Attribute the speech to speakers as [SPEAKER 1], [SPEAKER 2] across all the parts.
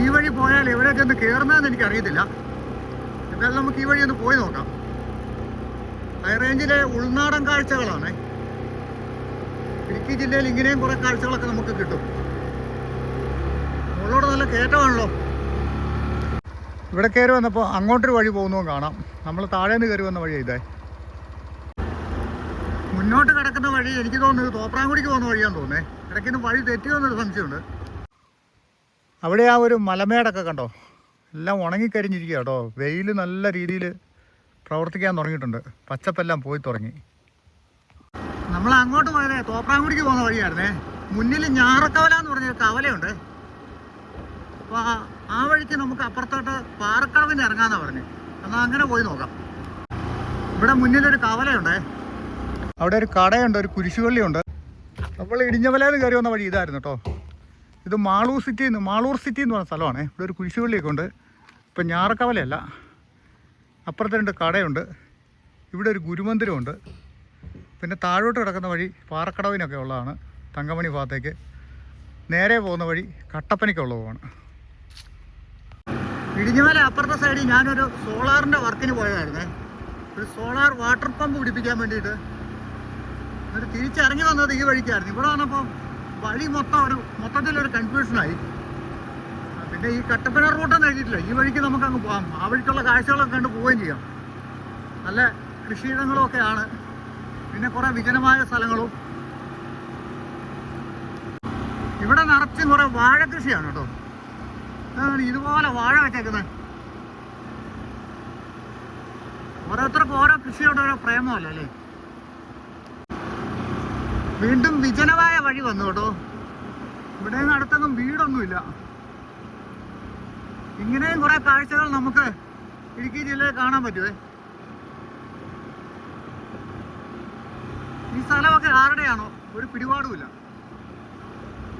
[SPEAKER 1] ഈ വഴി പോയാൽ എവിടെയൊക്കെ ഒന്ന് കയറുന്നതെന്ന് എനിക്ക് അറിയത്തില്ല എന്തായാലും നമുക്ക് ഈ വഴി ഒന്ന് പോയി നോക്കാം. ഹൈ റേഞ്ചിലെ ഉൾനാടൻ കാഴ്ചകളാണ്. ഇടുക്കി ജില്ലയിൽ ഇങ്ങനെയും കുറേ കാഴ്ചകളൊക്കെ നമുക്ക് കിട്ടും. മുകളിലൂടെ നല്ല കയറ്റമാണല്ലോ. ഇവിടെ കയറി വന്നപ്പോൾ അങ്ങോട്ടൊരു വഴി പോകുന്നതും കാണാം. നമ്മൾ താഴെ നിന്ന് കയറി വന്ന വഴി ഇതേ. മുന്നോട്ട് കിടക്കുന്ന വഴി എനിക്ക് തോന്നുന്നത് തോപ്രാങ്കുടിക്ക് പോകുന്ന വഴിയാണെന്ന് തോന്നുന്നത് ഇടയ്ക്കിന്ന് വഴി തെറ്റിയോന്നൊരു സംശയമുണ്ട്. അവിടെ ആ ഒരു മലമേടൊക്കെ കണ്ടോ? എല്ലാം ഉണങ്ങിക്കരിഞ്ഞിരിക്കുക കേട്ടോ. വെയിൽ നല്ല രീതിയിൽ പ്രവർത്തിക്കാൻ തുടങ്ങിയിട്ടുണ്ട്. പച്ചപ്പെല്ലാം പോയി തുടങ്ങി. നമ്മൾ അങ്ങോട്ട് പോയത് തോപ്രാങ്കുടിക്ക് പോകുന്ന വഴിയായിരുന്നേ. മുന്നിൽ ഞാറക്കവല എന്ന് പറഞ്ഞൊരു കവലയുണ്ട്. അപ്പോൾ ആ വഴിക്ക് നമുക്ക് അപ്പുറത്തോട്ട് പാറക്കടവിന് ഇറങ്ങാന്നാ പറഞ്ഞു. എന്നാൽ അങ്ങനെ പോയി നോക്കാം. ഇവിടെ മുന്നിലൊരു കവലയുണ്ട്. അവിടെ ഒരു കടയുണ്ട് ഒരു കുരിശുപള്ളിയുണ്ട്. നമ്മൾ ഇടിഞ്ഞമലയിൽ കയറി വന്ന വഴി ഇതായിരുന്നു കേട്ടോ. ഇത് മാളൂർ സിറ്റി എന്ന് മാളൂർ സിറ്റി എന്ന് പറഞ്ഞ സ്ഥലമാണ്. ഇവിടെ ഒരു കുരിശുപള്ളിയൊക്കെ ഉണ്ട്. ഇപ്പം ഞാറക്കവലയല്ല. അപ്പുറത്തെ രണ്ട് കടയുണ്ട്. ഇവിടെ ഒരു ഗുരുമന്ദിരമുണ്ട്. പിന്നെ താഴോട്ട് കിടക്കുന്ന വഴി പാറക്കടവിനൊക്കെ ഉള്ളതാണ് തങ്കമണി ഭാഗത്തേക്ക്. നേരെ പോകുന്ന വഴി കട്ടപ്പനയ്ക്കുള്ളതുമാണ് ഇടിഞ്ഞുമല അപ്പുറത്തെ സൈഡിൽ ഞാനൊരു സോളാറിന്റെ വർക്കിന് പോയതായിരുന്നേ. ഒരു സോളാർ വാട്ടർ പമ്പ് പിടിപ്പിക്കാൻ വേണ്ടിയിട്ട്. എന്നിട്ട് തിരിച്ചിറങ്ങി വന്നത് ഈ വഴിക്കായിരുന്നു. ഇവിടെ വന്നപ്പോൾ വഴി മൊത്തം ഒരു മൊത്തത്തിലൊരു കൺഫ്യൂഷനായി പിന്നെ ഈ കട്ടപ്പന റൂട്ടൊന്നും എഴുതിയിട്ടില്ല. ഈ വഴിക്ക് നമുക്ക് അങ്ങ് പോകാം ആ വഴിക്കുള്ള കാഴ്ചകളൊക്കെ കണ്ട് പോവുകയും ചെയ്യാം. നല്ല കൃഷിയിടങ്ങളും ഒക്കെയാണ് പിന്നെ കുറേ വിജനമായ സ്ഥലങ്ങളും. ഇവിടെ നിറച്ചും കുറേ വാഴ കൃഷിയാണ് കേട്ടോ. ഇതുപോലെ വാഴ വെച്ചേക്കുന്നത്. ഓരോരുത്തർക്കും ഓരോ കൃഷിയോട് ഓരോ പ്രേമമല്ലേ അല്ലേ? വീണ്ടും വിജനമായ വഴി വന്നു കേട്ടോ ഇവിടെ നിന്ന് അടുത്തൊന്നും വീടൊന്നുമില്ല. ഇങ്ങനെയും കുറെ കാഴ്ചകൾ നമുക്ക് ഇടുക്കി ജില്ലയിൽ കാണാൻ പറ്റുമേ ഈ സ്ഥലമൊക്കെ ആരുടെയാണോ? ഒരു പിടിപാടുമില്ല.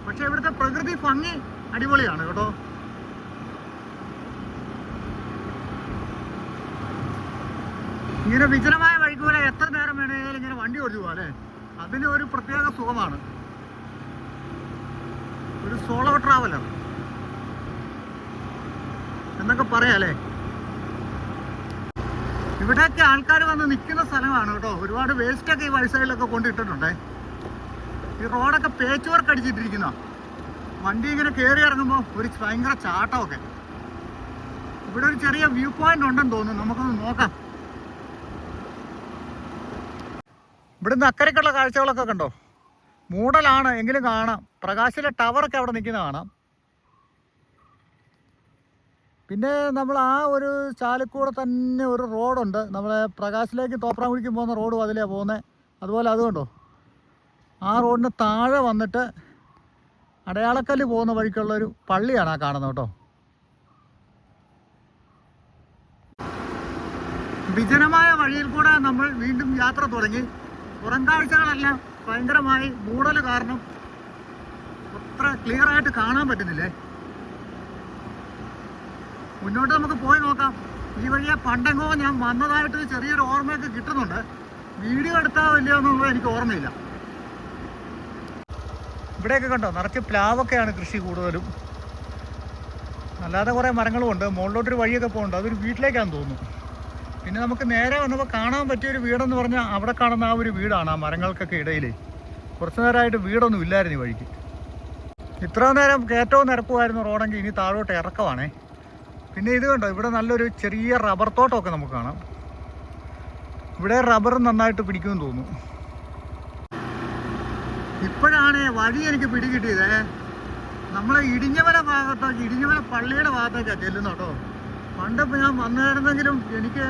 [SPEAKER 1] പക്ഷെ ഇവിടുത്തെ പ്രകൃതി ഭംഗി അടിപൊളിയാണ് കേട്ടോ. ഇങ്ങനെ വിജനമായ വഴിക്കൂടെ എത്ര നേരം വേണമെങ്കിലും ഇങ്ങനെ വണ്ടി ഓടിച്ചു പോകാം അല്ലേ? അതിന് ഒരു പ്രത്യേക സുഖമാണ്. ഒരു സോളോ ട്രാവലർ എന്നൊക്കെ പറയാല്ലേ ഇവിടെയൊക്കെ ആൾക്കാർ വന്ന് നിൽക്കുന്ന സ്ഥലമാണ് കേട്ടോ. ഒരുപാട് വേസ്റ്റൊക്കെ ഈ വഴിസൈഡിലൊക്കെ കൊണ്ടിട്ടിട്ടുണ്ടേ. ഈ റോഡൊക്കെ പേച്ച് വർക്ക് അടിച്ചിട്ടിരിക്കുന്ന. വണ്ടി ഇങ്ങനെ കയറി ഇറങ്ങുമ്പോൾ ഒരു ഭയങ്കര ചാട്ടമൊക്കെ. ഇവിടെ ഒരു ചെറിയ വ്യൂ പോയിന്റ് ഉണ്ടെന്ന് തോന്നുന്നു. നമുക്കൊന്ന് നോക്കാം. ഇവിടുന്ന് അക്കരയ്ക്കുള്ള കാഴ്ചകളൊക്കെ കണ്ടോ? മൂടലാണ് എങ്കിലും കാണാം. പ്രകാശിലെ ടവറൊക്കെ അവിടെ നിൽക്കുന്ന കാണാം. പിന്നെ നമ്മൾ ആ ഒരു ചാലിക്കൂടെ തന്നെ ഒരു റോഡുണ്ട്. നമ്മളെ പ്രകാശിലേക്ക് തോപ്രാങ്കുഴിക്ക് പോകുന്ന റോഡും അതിലേ പോകുന്നത് അതുപോലെ അതുകൊണ്ടോ ആ റോഡിന് താഴെ വന്നിട്ട് അടയാളക്കല്ല് പോകുന്ന വഴിക്കുള്ള ഒരു പള്ളിയാണ് ആ കാണുന്നത് കേട്ടോ. വിജനമായ വഴിയിൽ കൂടെ നമ്മൾ വീണ്ടും യാത്ര തുടങ്ങി. പുറം ഭയങ്കരമായി മൂടൽ കാരണം അത്ര ക്ലിയർ ആയിട്ട് കാണാൻ പറ്റുന്നില്ലേ? മുന്നോട്ട് നമുക്ക് പോയി നോക്കാം. ഈ വഴിയെ പണ്ടെങ്കോ ഞാൻ വന്നതായിട്ട് ചെറിയൊരു ഓർമ്മയൊക്കെ കിട്ടുന്നുണ്ട്. വീഡിയോ എടുത്താൽ വലിയ എന്നുള്ളത് എനിക്ക് ഓർമ്മയില്ല. ഇവിടെയൊക്കെ കണ്ടോ നിറച്ച് പ്ലാവൊക്കെയാണ് കൃഷി കൂടുതലും. അല്ലാതെ കുറേ മരങ്ങളും ഉണ്ട്. മുകളിലോട്ടൊരു വഴിയൊക്കെ പോകുന്നുണ്ട് അതൊരു വീട്ടിലേക്കാണെന്ന് തോന്നുന്നു. പിന്നെ നമുക്ക് നേരെ വന്നപ്പോൾ കാണാൻ പറ്റിയ പറ്റിയൊരു വീടെന്ന് പറഞ്ഞാൽ അവിടെ കാണുന്ന ആ ഒരു വീടാണ് ആ മരങ്ങൾക്കൊക്കെ ഇടയിൽ കുറച്ച് നേരമായിട്ട് വീടൊന്നും ഇല്ലായിരുന്നു ഈ വഴിക്ക്. ഇത്ര നേരം കയറ്റവും നിരപ്പുമായിരുന്നു റോഡെങ്കിൽ ഇനി താഴോട്ട് ഇറക്കമാണേ പിന്നെ ഇത് കണ്ടോ ഇവിടെ നല്ലൊരു ചെറിയ റബ്ബർ തോട്ടമൊക്കെ നമുക്ക് കാണാം. ഇവിടെ റബ്ബർ നന്നായിട്ട് പിടിക്കുമെന്ന് തോന്നുന്നു. ഇപ്പോഴാണ് വഴി എനിക്ക് പിടികിട്ടിയത്. നമ്മളെ ഇടിഞ്ഞവല ഭാഗത്തേക്ക് ഇടിഞ്ഞവല പള്ളിയുടെ ഭാഗത്തേക്കാണ് ചെല്ലുന്നോട്ടോ പണ്ടിപ്പോൾ ഞാൻ വന്നായിരുന്നെങ്കിലും എനിക്ക്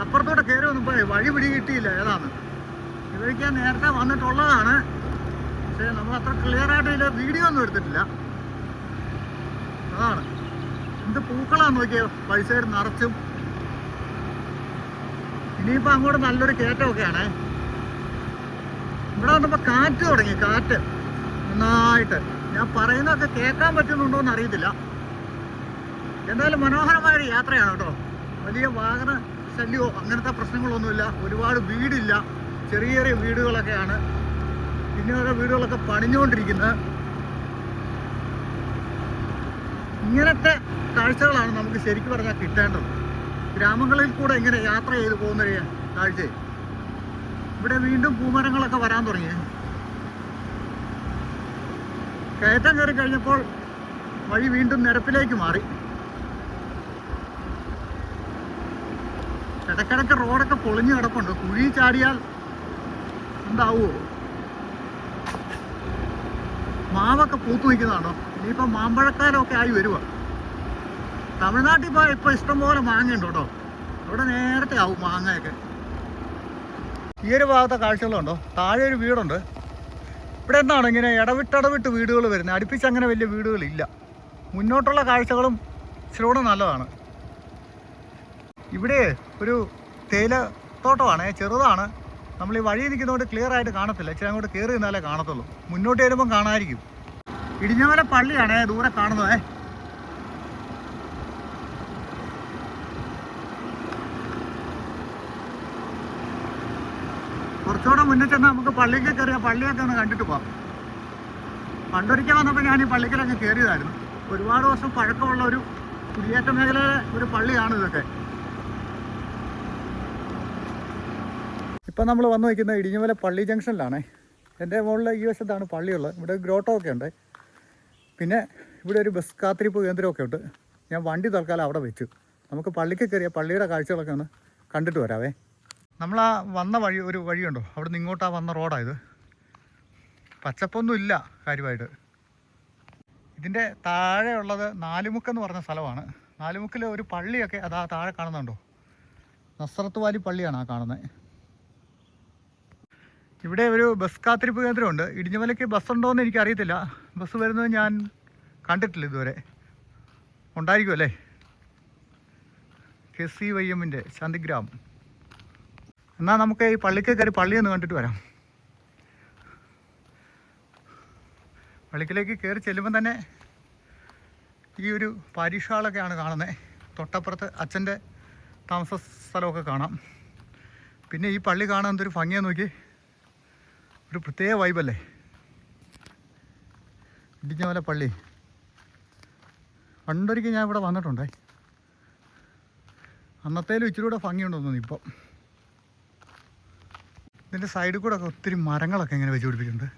[SPEAKER 1] അപ്പുറത്തോട്ട് കയറി വന്നപ്പോൾ വഴി പിടികിട്ടിയില്ല. ഏതാണ്? ഇവയ്ക്ക് നേരത്തെ വന്നിട്ടുള്ളതാണ്. പക്ഷേ നമ്മൾ അത്ര ക്ലിയർ ആയിട്ട് ഇതിൽ വീഡിയോ ഒന്നും എടുത്തിട്ടില്ല. അതാണ്. എന്ത് പൂക്കളാന്ന് നോക്കിയ? പൈസ നിറച്ചും. ഇനിയിപ്പോൾ അങ്ങോട്ട് നല്ലൊരു കയറ്റമൊക്കെയാണേ. ഇവിടെ വന്നപ്പോൾ കാറ്റ് തുടങ്ങി. കാറ്റ്. നന്നായിട്ട്. ഞാൻ പറയുന്നതൊക്കെ കേൾക്കാൻ പറ്റുന്നുണ്ടോ എന്ന് അറിയത്തില്ല. എന്തായാലും മനോഹരമായൊരു യാത്രയാണ് കേട്ടോ. വലിയ വാഹന ശല്യമോ അങ്ങനത്തെ പ്രശ്നങ്ങളൊന്നുമില്ല. ഒരുപാട് വീടില്ല. ചെറിയ ചെറിയ വീടുകളൊക്കെയാണ്. പിന്നെ ഓരോ വീടുകളൊക്കെ പണിഞ്ഞുകൊണ്ടിരിക്കുന്നത്. ഇങ്ങനത്തെ കാഴ്ചകളാണ് നമുക്ക് ശരിക്കും പറഞ്ഞാൽ കിട്ടേണ്ടത്. ഗ്രാമങ്ങളിൽ കൂടെ ഇങ്ങനെ യാത്ര ചെയ്ത് പോകുന്നൊരു കാഴ്ച. ഇവിടെ വീണ്ടും പൂമരങ്ങളൊക്കെ വരാൻ തുടങ്ങി. കയറ്റം കയറി കഴിഞ്ഞപ്പോൾ വഴി വീണ്ടും നിരപ്പിലേക്ക് മാറി. ഇടയ്ക്കിടയ്ക്ക് റോഡൊക്കെ പൊളിഞ്ഞു കിടപ്പുണ്ട്. കുഴി ചാടിയാൽ എന്താവോ? മാവൊക്കെ പൂത്തു നിൽക്കുന്നതാണോ ഇനിയിപ്പോൾ മാമ്പഴക്കാലമൊക്കെ ആയി വരുക തമിഴ്നാട്ടിൽ പോയാൽ ഇപ്പോൾ ഇഷ്ടംപോലെ മാങ്ങയുണ്ട് കേട്ടോ. അവിടെ നേരത്തെ ആവും മാങ്ങയൊക്കെ. ഈ ഒരു ഭാഗത്തെ കാഴ്ചകളുണ്ടോ? താഴെ ഒരു വീടുണ്ട്. ഇവിടെ എന്താണ് ഇങ്ങനെ ഇടവിട്ടടവിട്ട് വീടുകൾ വരുന്നത്? അടുപ്പിച്ച് അങ്ങനെ വലിയ വീടുകളില്ല. മുന്നോട്ടുള്ള കാഴ്ചകളും ഇച്ചിരൂടെ നല്ലതാണ്. ഇവിടെ ഒരു തേയില തോട്ടമാണ് ചെറുതാണ്. നമ്മൾ ഈ വഴി നിൽക്കുന്നതുകൊണ്ട് ക്ലിയർ ആയിട്ട് കാണത്തില്ല. ഇച്ചിരി അങ്ങോട്ട് കയറി നിന്നാലേ കാണത്തുള്ളൂ. മുന്നോട്ട് വരുമ്പം കാണാതിരിക്കും ഇടിഞ്ഞമല പള്ളിയാണ് ദൂരെ കാണുന്നത് കുറച്ചുകൂടെ മുന്നിൽ ചെന്നാൽ നമുക്ക് പള്ളിക്ക് കയറിയ പള്ളിയൊക്കെ ഒന്ന് കണ്ടിട്ട് പോവാം. പണ്ടൊരിക്കൽ വന്നപ്പോൾ ഞാൻ ഈ പള്ളിക്കലൊക്കെ കയറിയതായിരുന്നു. ഒരുപാട് വർഷം പഴക്കമുള്ള ഒരു കുടിയേറ്റ മേഖലയിലെ ഒരു പള്ളിയാണ് ഇതൊക്കെ. ഇപ്പം നമ്മൾ വന്നു നിൽക്കുന്നത് ഇടിഞ്ഞമല പള്ളി ജംഗ്ഷനിലാണേ. എന്റെ മുകളിലെ ഈ വശത്താണ് പള്ളിയുള്ളത്. ഇവിടെ ഗ്രോട്ടോ ഒക്കെ ഉണ്ട്. പിന്നെ ഇവിടെ ഒരു ബസ് കാത്തിരിപ്പ് കേന്ദ്രമൊക്കെ ഉണ്ട്. ഞാൻ വണ്ടി തൽക്കാലം അവിടെ വെച്ചു. നമുക്ക് പള്ളിക്ക് കയറിയ പള്ളിയുടെ കാഴ്ചകളൊക്കെ ഒന്ന് കണ്ടിട്ട് വരാവേ. നമ്മൾ ആ വന്ന വഴി ഒരു വഴിയുണ്ടോ? അവിടെ നിന്ന് ഇങ്ങോട്ടാ വന്ന റോഡായത് പച്ചപ്പൊന്നും ഇല്ല കാര്യമായിട്ട്. ഇതിന്റെ താഴെയുള്ളത് നാലുമുക്കെന്ന് പറഞ്ഞ സ്ഥലമാണ്. നാലുമുക്കിൽ ഒരു പള്ളിയൊക്കെ അതാ താഴെ കാണുന്നുണ്ടോ? നസ്രത്ത് വാലി പള്ളിയാണ് ആ കാണുന്നത്. ഇവിടെ ഒരു ബസ് കാത്തിരിപ്പ് കേന്ദ്രമുണ്ട്. ഇടിഞ്ഞമലയ്ക്ക് ബസ് ഉണ്ടോ എന്ന് എനിക്കറിയത്തില്ല. ബസ് വരുന്നത് ഞാൻ കണ്ടിട്ടില്ല ഇതുവരെ. ഉണ്ടായിരിക്കും അല്ലേ? കെ സി വൈ എമ്മിന്റെ ശാന്തിഗ്രാം. എന്നാൽ നമുക്ക് ഈ പള്ളിക്ക് കയറി പള്ളിയൊന്ന് കണ്ടിട്ട് വരാം. പള്ളിക്കിലേക്ക് കയറി ചെല്ലുമ്പോൾ തന്നെ ഈ ഒരു പാരീഷാളൊക്കെയാണ് കാണുന്നത് തൊട്ടപ്പുറത്ത് അച്ഛന്റെ താമസ സ്ഥലമൊക്കെ കാണാം. പിന്നെ ഈ പള്ളി കാണാൻ എന്തൊരു ഭംഗിയാന്ന് നോക്കി ഒരു പ്രത്യേക വൈബല്ലേ ഇടിഞ്ഞമല പള്ളി. പണ്ടൊരിക്കൽ ഞാൻ ഇവിടെ വന്നിട്ടുണ്ടേ. അന്നത്തേലും ഇച്ചിരി കൂടെ തോന്നുന്നു ഇപ്പം. ഇതിന്റെ സൈഡിൽ കൂടെ ഒക്കെ ഒത്തിരി മരങ്ങളൊക്കെ ഇങ്ങനെ വെച്ച് പിടിപ്പിച്ചിട്ടുണ്ട്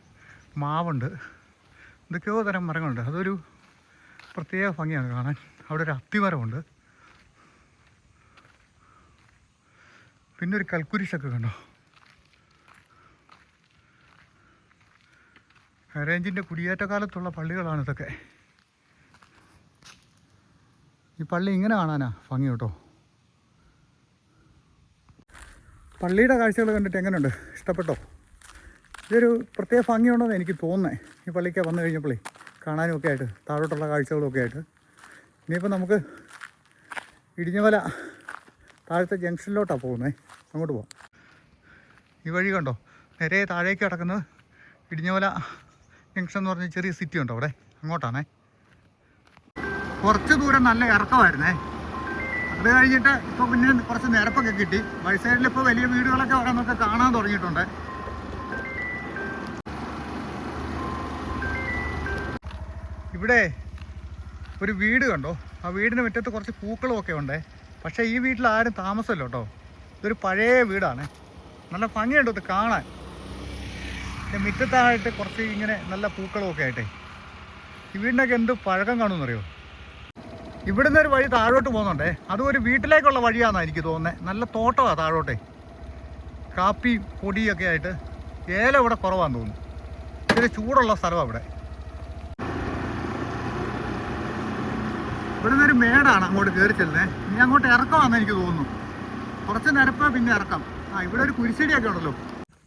[SPEAKER 1] മാവുണ്ട്. എന്തൊക്കെയോ തരം മരങ്ങളുണ്ട്. അതൊരു പ്രത്യേക ഭംഗിയാണ് കാണാൻ. അവിടെ ഒരു അത്തിമരമുണ്ട്. പിന്നെ ഒരു കൽക്കുരിശൊക്കെ കണ്ടോ? ഹൈറേഞ്ചിന്റെ കുടിയേറ്റ കാലത്തുള്ള പള്ളികളാണ് ഇതൊക്കെ. ഈ പള്ളി ഇങ്ങനെ കാണാനാ ഭംഗി കേട്ടോ. പള്ളിയുടെ കാഴ്ചകൾ കണ്ടിട്ട് എങ്ങനെയുണ്ട്? ഇഷ്ടപ്പെട്ടോ? ഇതൊരു പ്രത്യേക ഭംഗിയുണ്ടെന്ന് എനിക്ക് തോന്നുന്നേ. ഈ പള്ളിക്ക് വന്നു കഴിഞ്ഞപ്പോഴേ കാണാനും ഒക്കെ ആയിട്ട് താഴോട്ടുള്ള കാഴ്ചകളും ഒക്കെ ആയിട്ട്. ഇനിയിപ്പോൾ നമുക്ക് ഇടിഞ്ഞവല താഴത്തെ ജംഗ്ഷനിലോട്ടാണ് പോകുന്നത് അങ്ങോട്ട് പോവാം. ഈ വഴി കണ്ടോ? നേരെ താഴേക്ക് കിടക്കുന്നത് ഇടിഞ്ഞമല ജംഗ്ഷൻ എന്ന് പറഞ്ഞ ചെറിയ സിറ്റി ഉണ്ടോ അവിടെ? അങ്ങോട്ടാണേ. കുറച്ച് ദൂരം നല്ല ഇറക്കമായിരുന്നേ. അത് കഴിഞ്ഞിട്ട് ഇപ്പോൾ പിന്നെ കുറച്ച് നിരപ്പൊക്കെ കിട്ടി. വഴി സൈഡിൽ ഇപ്പോൾ വലിയ വീടുകളൊക്കെ ഓരോന്നൊക്കെ കാണാൻ തുടങ്ങിയിട്ടുണ്ട്. ഇവിടെ ഒരു വീട് കണ്ടോ? ആ വീടിന് മുറ്റത്ത് കുറച്ച് പൂക്കളും ഒക്കെ ഉണ്ട്. പക്ഷേ ഈ വീട്ടിൽ ആരും താമസമല്ലോ കേട്ടോ. ഇതൊരു പഴയ വീടാണ്. നല്ല ഭംഗിയുണ്ട് ഇത് കാണാൻ. പിന്നെ മുറ്റത്തായിട്ട് കുറച്ച് ഇങ്ങനെ നല്ല പൂക്കളും ഒക്കെ ആയിട്ടേ. ഈ വീടിനൊക്കെ എന്ത് പഴക്കം കാണുമെന്നറിയോ? ഇവിടുന്ന് ഒരു വഴി താഴോട്ട് പോകുന്നുണ്ടേ. അതും ഒരു വീട്ടിലേക്കുള്ള വഴിയാണെന്നാണ് എനിക്ക് തോന്നുന്നത് നല്ല തോട്ടമാണ് താഴോട്ടെ. കാപ്പി പൊടിയൊക്കെ ആയിട്ട് ഏലം ഇവിടെ കുറവാന്ന് തോന്നുന്നു. ഇത്തിരി ചൂടുള്ള സ്ഥലമാണ് ഇവിടെ. ഇവിടുന്ന് ഒരു മേടാണ് അങ്ങോട്ട് കയറി ചെല്ലുന്നത് ഇനി അങ്ങോട്ട് ഇറക്കമാണെന്ന് എനിക്ക് തോന്നുന്നു. കുറച്ച് നിരപ്പ് പിന്നെ ഇറക്കാം. ആ ഇവിടെ ഒരു കുരിശടിയൊക്കെ ഉണ്ടല്ലോ.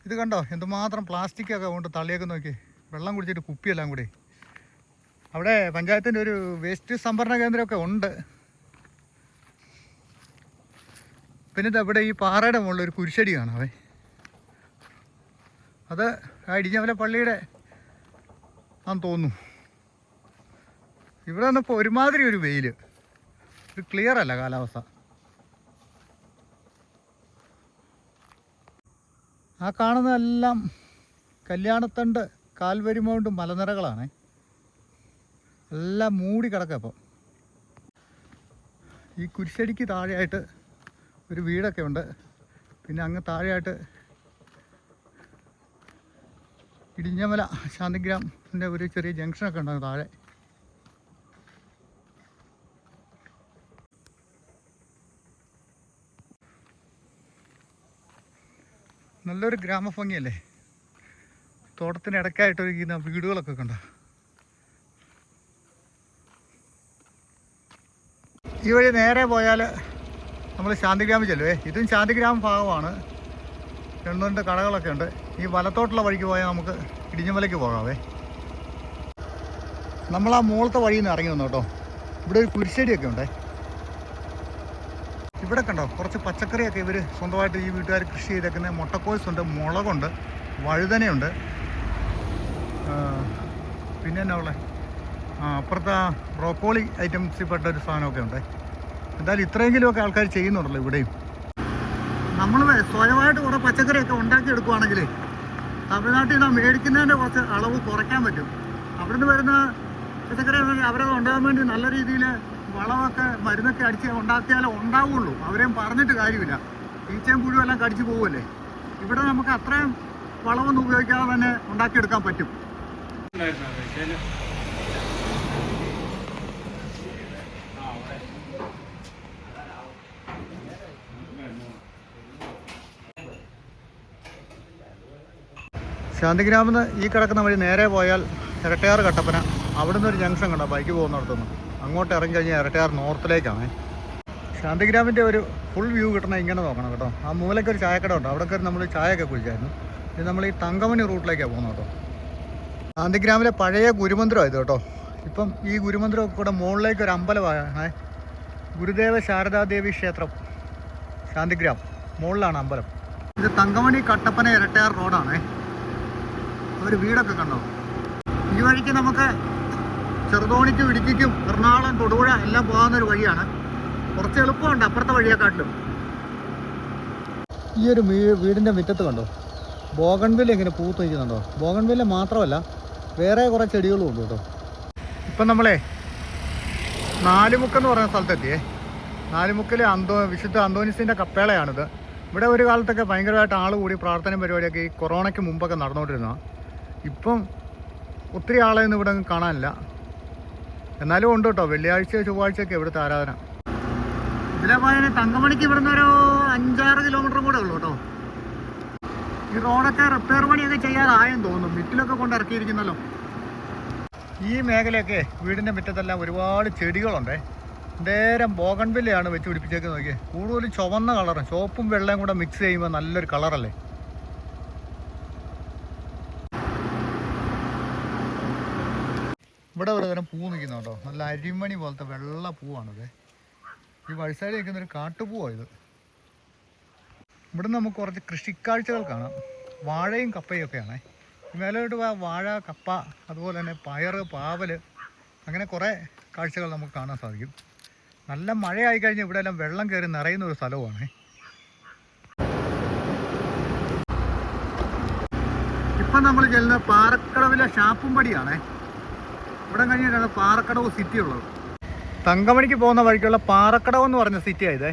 [SPEAKER 1] ഇത് കണ്ടോ? എന്തുമാത്രം പ്ലാസ്റ്റിക്കൊക്കെ കൊണ്ട് തള്ളിയൊക്കെ നോക്കി. വെള്ളം കുടിച്ചിട്ട് കുപ്പിയെല്ലാം കൂടി. അവിടെ പഞ്ചായത്തിന്റെ ഒരു വേസ്റ്റ് സംഭരണ കേന്ദ്രമൊക്കെ ഉണ്ട്. പിന്നെ ഇത് അവിടെ ഈ പാറയുടെ മുകളിൽ ഒരു കുരിശടി കാണാവേ അത് ആ ഇടിഞ്ഞമല പള്ളിയുടെ ആ തോന്നുന്നു. ഇവിടെ വന്നപ്പോൾ ഒരുമാതിരി ഒരു വെയിൽ ഒരു ക്ലിയർ അല്ല കാലാവസ്ഥ. ആ കാണുന്നതെല്ലാം കല്യാണത്തണ്ട് കാൽവരി മൗണ്ട് മലനിരകളാണ്. എല്ലാം മൂടി കിടക്കുക ഇപ്പോൾ ഈ കുരിശടിക്ക് താഴെയായിട്ട് ഒരു വീടൊക്കെ ഉണ്ട്. പിന്നെ അങ്ങ് താഴെയായിട്ട് ഇടിഞ്ഞമല ശാന്തിഗ്രാമിന്റെ ഒരു ചെറിയ ജംഗ്ഷനൊക്കെ ഉണ്ടാകും താഴെ. നല്ലൊരു ഗ്രാമഭംഗിയല്ലേ തോട്ടത്തിന് ഇടയ്ക്കായിട്ട് ഒരുക്കുന്ന വീടുകളൊക്കെ കണ്ടോ? ഈ വഴി നേരെ പോയാൽ നമ്മൾ ശാന്തിഗ്രാമം ചെല്ലുവേ ഇതും ശാന്തിഗ്രാമം ഭാഗമാണ്. രണ്ട് രണ്ട് കടകളൊക്കെ ഉണ്ട്. ഈ വലത്തോട്ടുള്ള വഴിക്ക് പോയാൽ നമുക്ക് ഇടിഞ്ഞമലയ്ക്ക് പോകാവേ നമ്മൾ ആ മുകളത്തെ വഴിയിൽ നിന്ന് ഇറങ്ങി വന്നു കേട്ടോ ഇവിടെ ഒരു കുരിശടിയൊക്കെ ഉണ്ടേ. ഇവിടെ കണ്ടോ കുറച്ച് പച്ചക്കറിയൊക്കെ ഇവർ സ്വന്തമായിട്ട് ഈ വീട്ടുകാർ കൃഷി ചെയ്തേക്കുന്ന മുട്ടക്കോഴ്സുണ്ട് മുളകുണ്ട് വഴുതനയുണ്ട്. പിന്നെ എന്നാ ഉള്ളത് ആ അപ്പുറത്തെ ബ്രോക്കോളി ഐറ്റംസിൽ പെട്ട ഒരു സാധനമൊക്കെ ഉണ്ട്. എന്തായാലും ഇത്രയെങ്കിലുമൊക്കെ ആൾക്കാർ ചെയ്യുന്നുണ്ടല്ലോ ഇവിടെയും. നമ്മൾ സ്വയമായിട്ട് കുറേ പച്ചക്കറിയൊക്കെ ഉണ്ടാക്കിയെടുക്കുവാണെങ്കിൽ തമിഴ്നാട്ടിൽ നിന്ന് മേടിക്കുന്നതിന്റെ കുറച്ച് അളവ് കുറയ്ക്കാൻ പറ്റും. അവിടുന്ന് വരുന്ന പച്ചക്കറി അവരത് ഉണ്ടാകാൻ വേണ്ടി നല്ല രീതിയിൽ വളമൊക്കെ മരുന്നൊക്കെ അടിച്ച് ഉണ്ടാക്കിയാലേ ഉണ്ടാവുള്ളൂ. അവരെയും പറഞ്ഞിട്ട് കാര്യമില്ല. ഈച്ചയും പുഴുവും എല്ലാം കടിച്ചു പോകുമല്ലേ ഇവിടെ നമുക്ക് അത്രയും വളമൊന്നും ഉപയോഗിക്കാതെ തന്നെ ഉണ്ടാക്കിയെടുക്കാൻ പറ്റും. ശാന്തിഗ്രാമിൽ നിന്ന് ഈ കിടക്കുന്ന വഴി നേരെ പോയാൽ ഇരട്ടയാർ കട്ടപ്പന. അവിടുന്ന് ഒരു ജംഗ്ഷൻ കണ്ടോ? ബൈക്ക് പോകുന്നിടത്തുനിന്ന്. അങ്ങോട്ട് ഇറങ്ങി കഴിഞ്ഞാൽ ഇരട്ടയാർ നോർത്തിലേക്കാണ്. ശാന്തിഗ്രാമിന്റെ ഒരു ഫുൾ വ്യൂ കിട്ടണം ഇങ്ങനെ നോക്കണം കേട്ടോ. ആ മൂലയ്ക്ക് ഒരു ചായക്കട ഉണ്ട്. അവിടെ കയറി നമ്മൾ ചായയൊക്കെ കുടിച്ചായിരുന്നു. ഇനി നമ്മൾ ഈ തങ്കമണി റൂട്ടിലേക്കാണ് പോകുന്നത് കേട്ടോ. ശാന്തിഗ്രാമിലെ പഴയ ഗുരുമന്ദിരം ഇത് കേട്ടോ. ഇപ്പം ഈ ഗുരുമന്ദിരം കൂടെ മുകളിലേക്ക് ഒരു അമ്പലമാണ്. ഗുരുദേവ ശാരദാദേവി ക്ഷേത്രം. ശാന്തിഗ്രാം. മുകളിലാണ് അമ്പലം. ഇത് തങ്കമണി കട്ടപ്പന ഇരട്ടയാർ റോഡാണേ. ഒരു വീടൊക്കെ കണ്ടോ? ഈ വഴിക്ക് നമുക്ക് ചെറുതോണിക്കും ഇടുക്കിക്കും എറണാകുളം തൊടുപുഴ എല്ലാം പോകാവുന്ന ഒരു വഴിയാണ്. കുറച്ച് എളുപ്പമുണ്ട് അപ്പുറത്തെ വഴിയെക്കാട്ടിലും. ഈ ഒരു വീടിന്റെ മുറ്റത്ത് കണ്ടോ? ബോഗൺവില്ല ഇങ്ങനെ പൂത്ത് നിൽക്കുന്നുണ്ടോ? ബോഗൺവില്ല മാത്രമല്ല വേറെ കുറേ ചെടികളും ഉണ്ട് കേട്ടോ. ഇപ്പം നമ്മളെ നാലുമുക്കെന്ന് പറയുന്ന സ്ഥലത്തെത്തിയേ. നാലുമുക്കിലെ അന്തോ വിശുദ്ധ അന്തോനിസിന്റെ കപ്പേളയാണിത്. ഇവിടെ ഒരു കാലത്തൊക്കെ ഭയങ്കരമായിട്ട് ആൾ കൂടി പ്രാർത്ഥന പരിപാടിയൊക്കെ ഈ കൊറോണയ്ക്ക് മുമ്പൊക്കെ നടന്നുകൊണ്ടിരുന്ന ഇപ്പം ഒത്തിരി ആളെയൊന്നും ഇവിടെ കാണാനില്ല. എന്നാലും ഉണ്ട് കേട്ടോ. വെള്ളിയാഴ്ച ചൊവ്വാഴ്ചയൊക്കെ ഇവിടുത്തെ ആരാധന. ഇതിലെ പോലെ തങ്കമണിക്ക് ഇവിടുന്ന് ഒരു അഞ്ചാറ് കിലോമീറ്റർ കൂടെ ഉള്ളൂ കേട്ടോ. ഈ റോഡൊക്കെ റിപ്പയർ പണിയൊക്കെ ചെയ്യാതായെന്ന് തോന്നുന്നു. മിറ്റിലൊക്കെ കൊണ്ട് ഇറക്കിയിരിക്കുന്നല്ലോ. ഈ മേഖലയൊക്കെ വീടിന്റെ മുറ്റത്തെല്ലാം ഒരുപാട് ചെടികളുണ്ടേ. നേരം ബോഗൺവില്ലയാണ് വെച്ച് പിടിപ്പിച്ചേക്കുന്നത്. നോക്കിയേ. കൂടുതലും ചുവന്ന കളറും ചുവപ്പും വെള്ളയും കൂടെ മിക്സ് ചെയ്യുമ്പോൾ നല്ലൊരു കളറല്ലേ ഇവിടെ ഒരു തരം പൂ നിൽക്കുന്നുണ്ടോ നല്ല അരിമണി പോലത്തെ വെള്ള പൂവാണിത്. ഈ വഴിസൈഡിൽ നിൽക്കുന്ന ഒരു കാട്ടുപൂവാ ഇത്. ഇവിടെ നമുക്ക് കുറച്ച് കൃഷിക്കാഴ്ചകൾ കാണാം. വാഴയും കപ്പയും ഒക്കെയാണേ. മേലോട്ട് വാഴ കപ്പ അതുപോലെ തന്നെ പയർ പാവൽ അങ്ങനെ കുറേ കാഴ്ചകൾ നമുക്ക് കാണാൻ സാധിക്കും. നല്ല മഴയായി കഴിഞ്ഞാൽ ഇവിടെ എല്ലാം വെള്ളം കയറി നിറയുന്ന ഒരു സ്ഥലവുമാണ്. ഇപ്പം നമ്മൾ ചെല്ലുന്ന പാറക്കടവിലെ ഷാപ്പുംപടിയാണേ. ഇവിടെ കഴിഞ്ഞിട്ടാണ് പാറക്കടവ് സിറ്റി ഉള്ളത് തങ്കമണിക്ക് പോകുന്ന വഴിക്കുള്ള പാറക്കടവ് എന്ന് പറഞ്ഞ സിറ്റി ആയതേ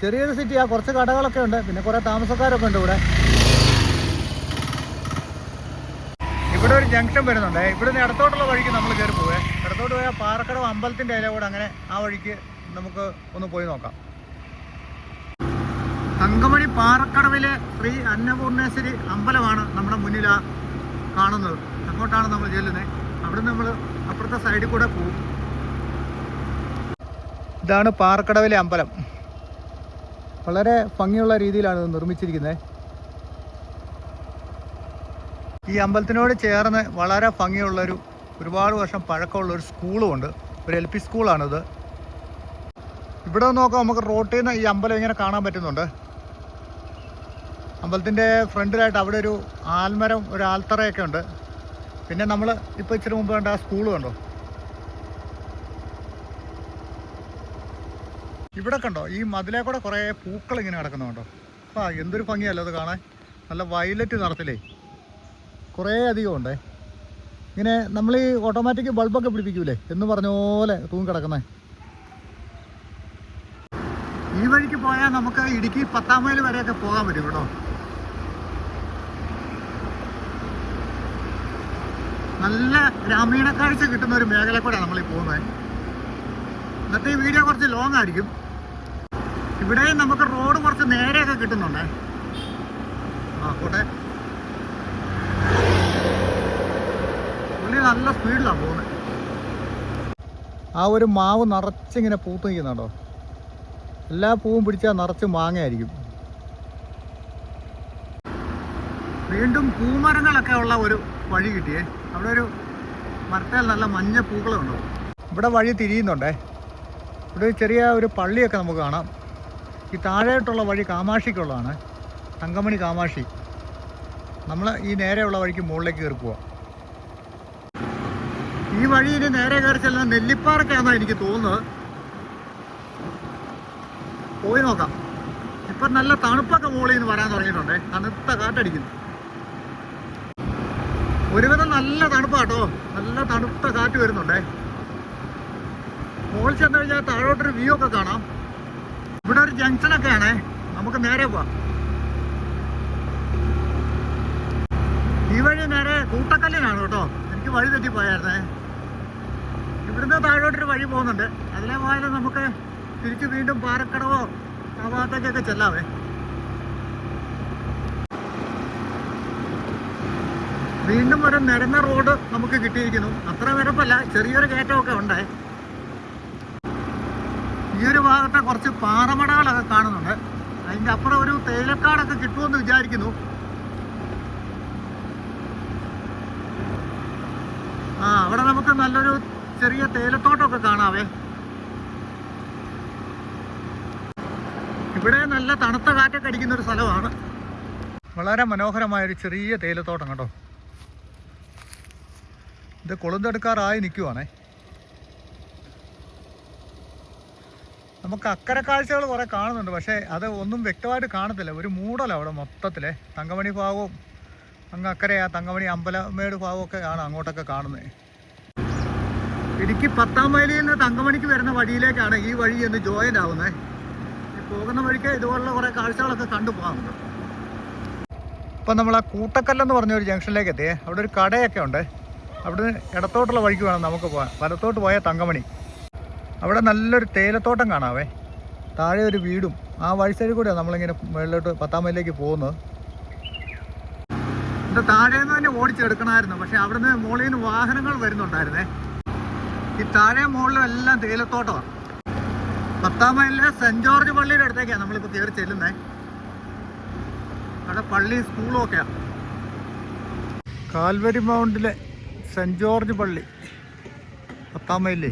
[SPEAKER 1] ചെറിയൊരു സിറ്റിയാ കുറച്ച് കടകളൊക്കെ ഉണ്ട്. പിന്നെ കുറേ താമസക്കാരൊക്കെ ഉണ്ട് ഇവിടെ. ഇവിടെ ഒരു ജംഗ്ഷൻ വരുന്നുണ്ട്. ഇവിടെ നിന്ന് ഇടത്തോട്ടുള്ള വഴിക്ക് നമ്മൾ കയറി പോവേ. ഇടത്തോട്ട് പോയാൽ പാറക്കടവ് അമ്പലത്തിന്റെ ഇല കൂടെ അങ്ങനെ ആ വഴിക്ക് നമുക്ക് ഒന്ന് പോയി നോക്കാം. തങ്കമണി പാറക്കടവിലെ ശ്രീ അന്നപൂർണേശ്വരി അമ്പലമാണ് നമ്മുടെ മുന്നിൽ കാണുന്നത്. അങ്ങോട്ടാണ് നമ്മൾ ചെല്ലുന്നത് അവിടെ നമ്മൾ അപ്പുറത്തെ സൈഡിൽ കൂടെ പോകും ഇതാണ് പാറക്കടവിലെ അമ്പലം. വളരെ ഭംഗിയുള്ള രീതിയിലാണ് ഇത് നിർമ്മിച്ചിരിക്കുന്നത്. ഈ അമ്പലത്തിനോട് ചേർന്ന് വളരെ ഭംഗിയുള്ളൊരു ഒരുപാട് വർഷം പഴക്കമുള്ള ഒരു സ്കൂളും ഉണ്ട് ഒരു എൽ പി സ്കൂളാണിത്. ഇവിടെ നോക്കാം നമുക്ക് റോട്ടിൽ നിന്ന് ഈ അമ്പലം ഇങ്ങനെ കാണാൻ പറ്റുന്നുണ്ട്. അമ്പലത്തിന്റെ ഫ്രണ്ടിലായിട്ട് അവിടെ ഒരു ആൽമരം ഒരു ആൽത്തറയൊക്കെ ഉണ്ട്. പിന്നെ നമ്മൾ ഇപ്പോൾ ഇച്ചിരി മുമ്പ് കണ്ട ആ സ്കൂൾ കണ്ടോ? ഇവിടെ കണ്ടോ? ഈ മതിലേ കൂടെ കുറേ പൂക്കൾ ഇങ്ങനെ കിടക്കുന്നുണ്ടോ ആ എന്തൊരു ഭംഗിയല്ലോ അത് കാണാൻ. നല്ല വയലറ്റ് നിറത്തിലേ. കുറേ അധികം ഉണ്ടേ. ഇങ്ങനെ നമ്മൾ ഈ ഓട്ടോമാറ്റിക് ബൾബൊക്കെ പിടിപ്പിക്കൂലേ? എന്ന് പറഞ്ഞ പോലെ തൂങ്ങി ഈ വഴിക്ക് പോയാൽ നമുക്ക് ഇടുക്കി പത്താം മൈൽ വരെയൊക്കെ പോകാൻ പറ്റും കേട്ടോ. നല്ല ഗ്രാമീണ കാഴ്ച കിട്ടുന്ന ഒരു മേഖല കൂടെ നമ്മൾ പോകുന്നത് ഇന്നത്തെ ഈ വീഡിയോ കുറച്ച് ലോങ് ആയിരിക്കും. ഇവിടെ നമുക്ക് റോഡ് കുറച്ച് നേരെയൊക്കെ കിട്ടുന്നുണ്ടേ. ആ കൂട്ടെ പുള്ളി നല്ല സ്പീഡിലാണ് പോകുന്നത് ആ ഒരു മാവ് നിറച്ചിങ്ങനെ പൂത്ത് നിൽക്കുന്നുണ്ടോ? എല്ലാ പൂവും പിടിച്ചാൽ നിറച്ച് മാങ്ങയായിരിക്കും. വീണ്ടും പൂമരങ്ങളൊക്കെ ഉള്ള ഒരു വഴി കിട്ടിയേ. അവിടെ ഒരു മരത്തേൽ നല്ല മഞ്ഞ പൂക്കളുണ്ടോ ഇവിടെ വഴി തിരിയുന്നുണ്ടേ. ഇവിടെ ചെറിയ ഒരു പള്ളിയൊക്കെ നമുക്ക് കാണാം. ഈ താഴെയായിട്ടുള്ള വഴി കാമാക്ഷിക്കുള്ളതാണ്. തങ്കമണി കാമാക്ഷി. നമ്മൾ ഈ നേരെയുള്ള വഴിക്ക് മുകളിലേക്ക് കയറി പോവാം. ഈ വഴി ഇനി നേരെ കയറി ചെല്ലുന്ന നെല്ലിപ്പാറക്കാണെന്നാണ് എനിക്ക് തോന്നുന്നത്. പോയി നോക്കാം. ഇപ്പം നല്ല തണുപ്പൊക്കെ മുകളിൽ നിന്ന് വരാൻ തുടങ്ങിയിട്ടുണ്ടേ. തണുത്ത കാറ്റടിക്കുന്നു. ഒരുവിധം നല്ല തണുപ്പാട്ടോ. നല്ല തണുത്ത കാറ്റ് വരുന്നുണ്ടേ. മുകളിൽ ചെന്ന് കഴിഞ്ഞാൽ താഴോട്ടൊരു വ്യൂ ഒക്കെ കാണാം. ഇവിടെ ഒരു ജംഗ്ഷനൊക്കെ ആണേ. നമുക്ക് നേരെ പോവാം. ഈ വഴി നേരെ കൂട്ടക്കല്ലിനാണ് കേട്ടോ. എനിക്ക് വഴി തെറ്റി പോയായിരുന്നേ. ഇവിടുന്ന് താഴോട്ടൊരു വഴി പോകുന്നുണ്ട്. അതിലെ പോയാലും നമുക്ക് തിരിച്ച് വീണ്ടും പാറക്കടവോ ആ ഭാഗത്തേക്കൊക്കെ ചെല്ലാവേ. വീണ്ടും ഒരു നിരന്ന റോഡ് നമുക്ക് കിട്ടിയിരിക്കുന്നു. അത്ര നിരപ്പല്ല ചെറിയൊരു കയറ്റമൊക്കെ ഉണ്ട്. ഈ ഒരു ഭാഗത്തെ കുറച്ച് പാറമടകളൊക്കെ കാണുന്നുണ്ട്. അതിന്റെ അപ്പുറം ഒരു തേയിലക്കാടൊക്കെ കിട്ടുമെന്ന് വിചാരിക്കുന്നു. ആ അവിടെ നമുക്ക് നല്ലൊരു ചെറിയ തേയിലത്തോട്ടമൊക്കെ കാണാവേ. ഇവിടെ നല്ല തണുത്ത കാറ്റൊക്കെ അടിക്കുന്ന ഒരു സ്ഥലമാണ്. വളരെ മനോഹരമായ ഒരു ചെറിയ തേയിലത്തോട്ടം കേട്ടോ ഇത് കൊളുന്തെടുക്കാറായി നിൽക്കുവാണേ നമുക്ക് അക്കരെ കാഴ്ചകൾ കുറേ കാണുന്നുണ്ട് പക്ഷേ അത് ഒന്നും വ്യക്തമായിട്ട് കാണത്തില്ല. ഒരു മൂടല അവിടെ മൊത്തത്തിലെ. തങ്കമണി ഭാഗവും അങ്ങ് അക്കരെ ആ തങ്കമണി അമ്പലമേട് ഒക്കെ ആണ് അങ്ങോട്ടൊക്കെ കാണുന്നത് ഇടുക്കി പത്താം മൈലിൽ നിന്ന് തങ്കമണിക്ക് വരുന്ന വഴിയിലേക്കാണ് ഈ വഴി എന്ന് ജോയിന്റ് ആവുന്നത് പോകുന്ന വഴിക്ക് ഇതുപോലുള്ള കുറേ കാഴ്ചകളൊക്കെ കണ്ടു പോകാറുണ്ട്. ഇപ്പം നമ്മൾ ആ കൂട്ടക്കല്ലെന്ന് പറഞ്ഞ ഒരു ജംഗ്ഷനിലേക്ക് എത്തിയേ. അവിടെ ഒരു കടയൊക്കെ ഉണ്ട്. അവിടുന്ന് ഇടത്തോട്ടുള്ള വഴിക്ക് വേണം നമുക്ക് പോകാൻ. വലത്തോട്ട് പോയാൽ തങ്കമണി. അവിടെ നല്ലൊരു തേയിലത്തോട്ടം കാണാവേ. താഴെ ഒരു വീടും. ആ വഴി സൈഡിൽ കൂടെയാണ് നമ്മളിങ്ങനെ മുകളിലോട്ട് പത്താം മൈലിലേക്ക് പോകുന്നത്. ഇത് താഴെ നിന്ന് തന്നെ ഓടിച്ചെടുക്കണമായിരുന്നു. പക്ഷെ അവിടുന്ന് മുകളിൽ നിന്ന് വാഹനങ്ങൾ വരുന്നുണ്ടായിരുന്നേ. ഈ താഴെ മുകളിലും എല്ലാം തേയിലത്തോട്ടമാണ് പത്താം മൈലിലെ സെന്റ് ജോർജ് പള്ളിയുടെ അടുത്തേക്കാണ് നമ്മളിപ്പോൾ കയറി ചെല്ലുന്നേ. അവിടെ പള്ളി സ്കൂളും ഒക്കെയാണ് കാൽവരി മൗണ്ടിലെ സെന്റ് ജോർജ് പള്ളി. പത്താം മൈലേ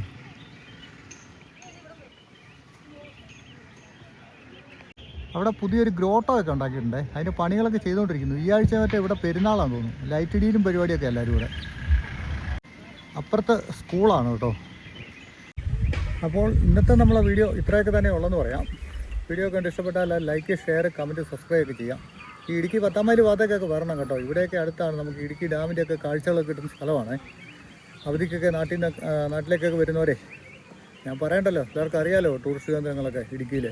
[SPEAKER 1] അവിടെ പുതിയൊരു ഗ്രോട്ടോ ഒക്കെ ഉണ്ടാക്കിയിട്ടുണ്ട്. അതിന്റെ പണികളൊക്കെ ചെയ്തുകൊണ്ടിരിക്കുന്നു. ഈ ആഴ്ച മറ്റേ ഇവിടെ പെരുന്നാളാന്ന് തോന്നുന്നു. ലൈറ്റ് ഇടിയിലും പരിപാടിയൊക്കെ എല്ലാവരും ഇവിടെ. അപ്പുറത്ത് സ്കൂളാണ് കേട്ടോ. അപ്പോൾ ഇന്നത്തെ നമ്മളെ വീഡിയോ ഇത്രയൊക്കെ തന്നെ ഉള്ളെന്ന് പറയാം. വീഡിയോ കണ്ട് ഇഷ്ടപ്പെട്ടാൽ ലൈക്ക് ഷെയർ കമന്റ് സബ്സ്ക്രൈബ് ഒക്കെ ചെയ്യാം. ഈ ഇടുക്കി പത്താമൈൽ ഭാഗത്തേക്കൊക്കെ വരണം കേട്ടോ. ഇവിടെയൊക്കെ അടുത്താണ് നമുക്ക് ഇടുക്കി ഡാമിന്റെയൊക്കെ കാഴ്ചകളൊക്കെ കിട്ടുന്ന സ്ഥലമാണ്. അവധിക്കൊക്കെ നാട്ടിൽ നാട്ടിലേക്കൊക്കെ വരുന്നവരെ ഞാൻ പറയണ്ടല്ലോ എല്ലാവർക്കും അറിയാലോ ടൂറിസ്റ്റ് കേന്ദ്രങ്ങളൊക്കെ ഇടുക്കിയിൽ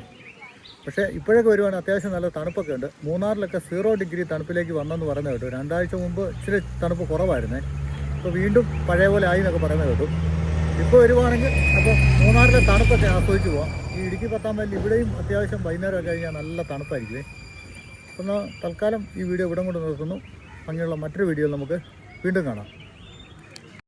[SPEAKER 1] പക്ഷേ ഇപ്പോഴൊക്കെ വരുവാണെങ്കിൽ അത്യാവശ്യം നല്ല തണുപ്പൊക്കെ ഉണ്ട്. മൂന്നാറിലൊക്കെ സീറോ ഡിഗ്രി തണുപ്പിലേക്ക് വന്നെന്ന് പറയുന്നത് കേട്ടു. രണ്ടാഴ്ച മുമ്പ് ഇച്ചിരി തണുപ്പ് കുറവായിരുന്നേ. ഇപ്പോൾ വീണ്ടും പഴയ പോലെ ആയി എന്നൊക്കെ പറയുന്നത് കേട്ടു. ഇപ്പോൾ വരുവാണെങ്കിൽ അപ്പോൾ മൂന്നാറിലെ തണുപ്പൊക്കെ ആസ്വദിച്ച് പോവാം. ഈ ഇടുക്കി പത്താം മൈലിൽ ഇവിടെയും അത്യാവശ്യം വൈകുന്നേരം കഴിഞ്ഞാൽ നല്ല തണുപ്പായിരിക്കുമേ എന്നാൽ തൽക്കാലം ഈ വീഡിയോ ഇവിടെ കൊണ്ട് നിർത്തുന്നു. അങ്ങനെയുള്ള മറ്റൊരു വീഡിയോയിൽ നമുക്ക് വീണ്ടും കാണാം.